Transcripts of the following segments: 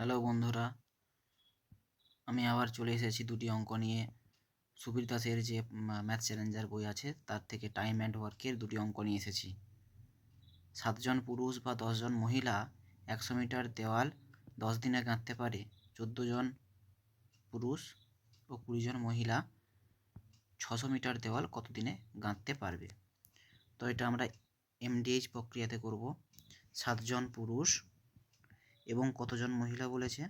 Hello বন্ধুরা, আমি আবার চলে এসেছি দুটি অঙ্ক নিয়ে। সুবীর দাসের যে ম্যাথ চ্যালেঞ্জার বই আছে, তার থেকে টাইম অ্যান্ড ওয়ার্কের দুটি অঙ্ক নিয়ে এসেছি। সাতজন পুরুষ বা দশজন মহিলা একশো মিটার দেওয়াল দশ দিনে গাঁথতে পারে। চোদ্দ জন পুরুষ ও কুড়ি জন মহিলা ছশো মিটার দেওয়াল কত দিনে গাঁথতে পারবে? তো এটা আমরা এমডিএইচ প্রক্রিয়াতে করব। সাতজন পুরুষ এবং কতজন মহিলা বলেছে?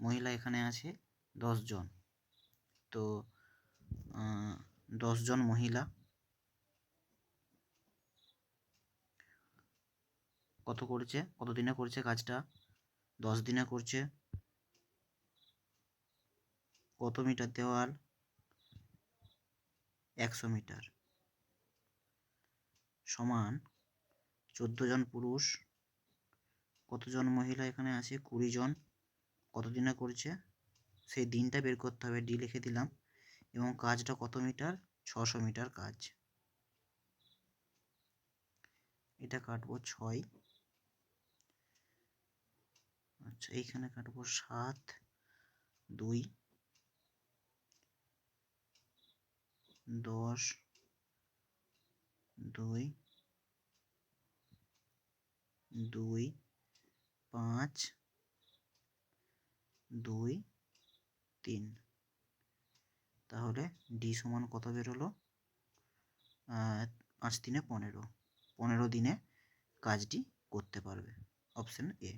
মহিলা এখানে আছে দশজন। তো দশজন মহিলা। কত করছে? কত দিনে করছে কাজটা? দশ দিনে করছে। কত মিটার দেওয়াল? একশো মিটার। সমান চোদ্দ জন পুরুষ। কতজন মহিলা এখানে আছে? কুড়ি জন। কত দিনে করছে? সেই দিনটা বের করতে হবে, ডি লিখে দিলাম। এবং কাজটা কত মিটার? ছশো মিটার কাজ। এটা কাটবো ছয়। আচ্ছা এইখানে কাটবো সাত, দুই, দশ, দুই দুই পাঁচ, দুই, তিন। তাহলে ডি সমান কত বেরোলো পাঁচ দিনে পনেরো। পনেরো দিনে কাজটি করতে পারবে। Option A.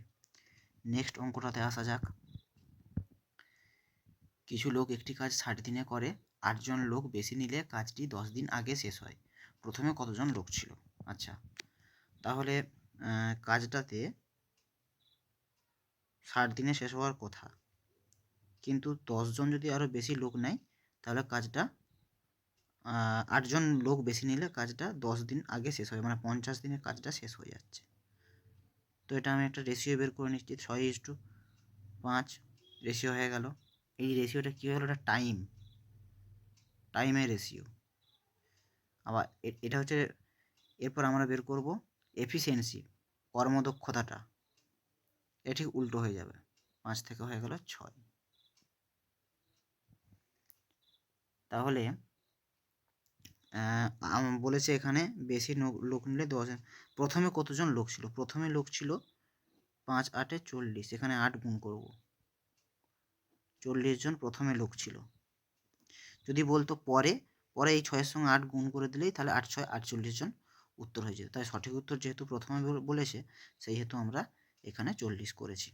নেক্সট অঙ্কটাতে আসা যাক। কিছু লোক একটি কাজ ষাট দিনে করে, আটজন লোক বেশি নিলে কাজটি দশ দিন আগে শেষ হয়। প্রথমে কতজন লোক ছিল? আচ্ছা। তাহলে কাজটাতে ষাট দিনে শেষ হওয়ার কথা। কিন্তু দশজন যদি আরও বেশি লোক নেয়, তাহলে কাজটা আটজন লোক বেশি নিলে কাজটা দশ দিন আগে শেষ হয় মানে পঞ্চাশ দিনে কাজটা শেষ হয়ে যাচ্ছে। তো এটা আমি একটা রেশিও বের করে নিচ্ছি, ছয় ইস টু পাঁচ রেশিও হয়ে গেল। এই রেশিওটা কী হলো এটা টাইম টাইমের রেশিও আবার এটা হচ্ছে, এরপর আমরা বের করব এফিসিয়েন্সি কর্মদক্ষতাটা। এ ঠিক উল্টো হয়ে যাবে। পাঁচ থেকে হয়ে গেল ছয়। তাহলে বলেছে এখানে বেশি লোক নিলে দশ প্রথমে কতজন লোক ছিল? প্রথমে লোক ছিল পাঁচ, আটে চল্লিশ। এখানে আট গুণ করব। চল্লিশ জন প্রথমে লোক ছিল। যদি বলতো পরে পরে এই ছয়ের সঙ্গে আট গুণ করে দিলেই তাহলে আট ছয়, আটচল্লিশ জন উত্তর হয়ে যেত। তাই সঠিক উত্তর যেহেতু প্রথমে বলেছে সেই হেতু আমরা এখানে চল্লিশ করেছি।